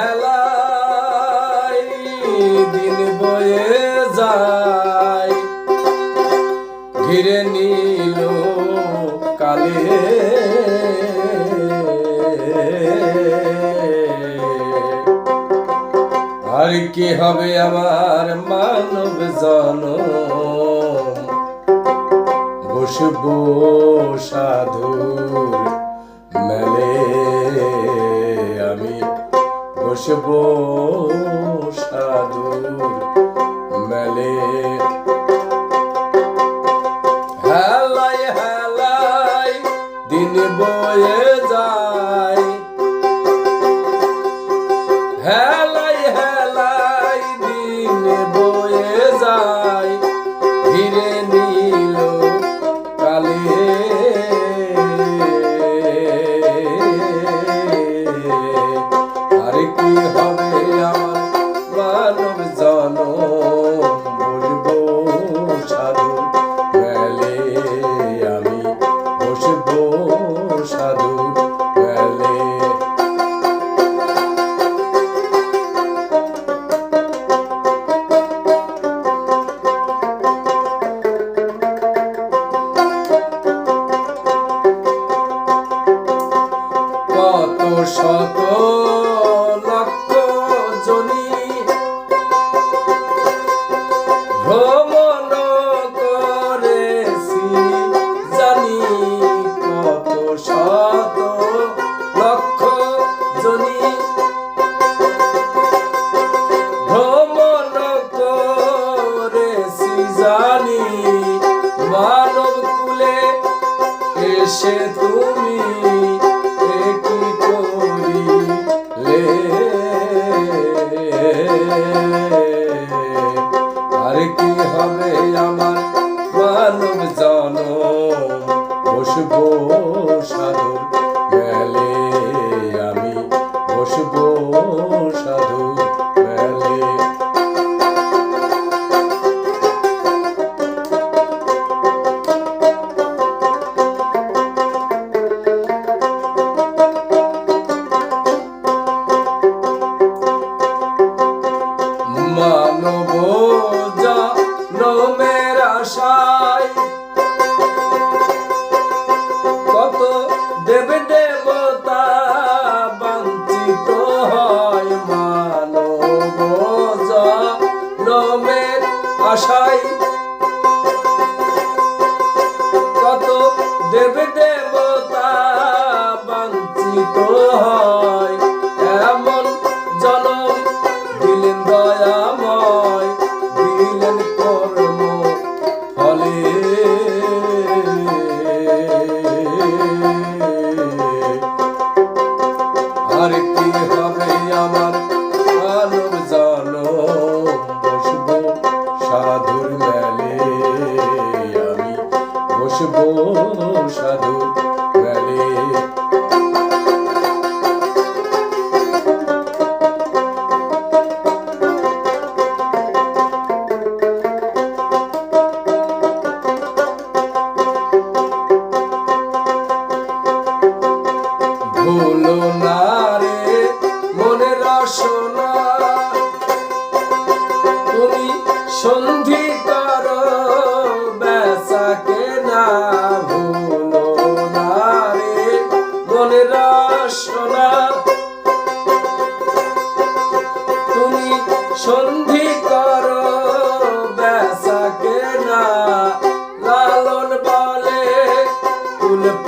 হেলাই দিন বয়ে যায়। ঘিরে নিল কালে। আর কি হবে আমার মানব জন? বসবো সাধুর মেলে। বসবো সাধুর মেলে। হেলাই হেলাই দিন বয়ে জানি মানব কুলে এসে তুমি একই করিলে আর কি হবে আমার মানব জন বসবো সাধুর মেলে আমি বসবো সাধুর মেলে।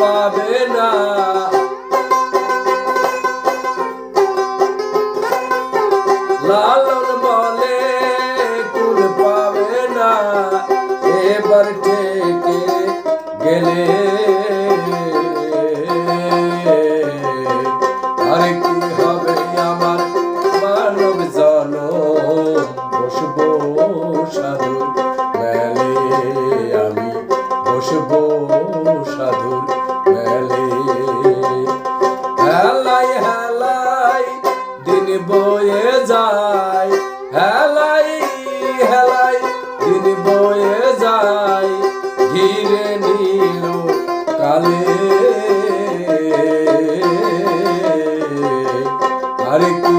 পাবে না। লালন বলে কুল পাবে না। এবার থেকে গেলে আর কি হবে আমার মানব জন? বসবো সাধুর মেলে আমি বসবো 아래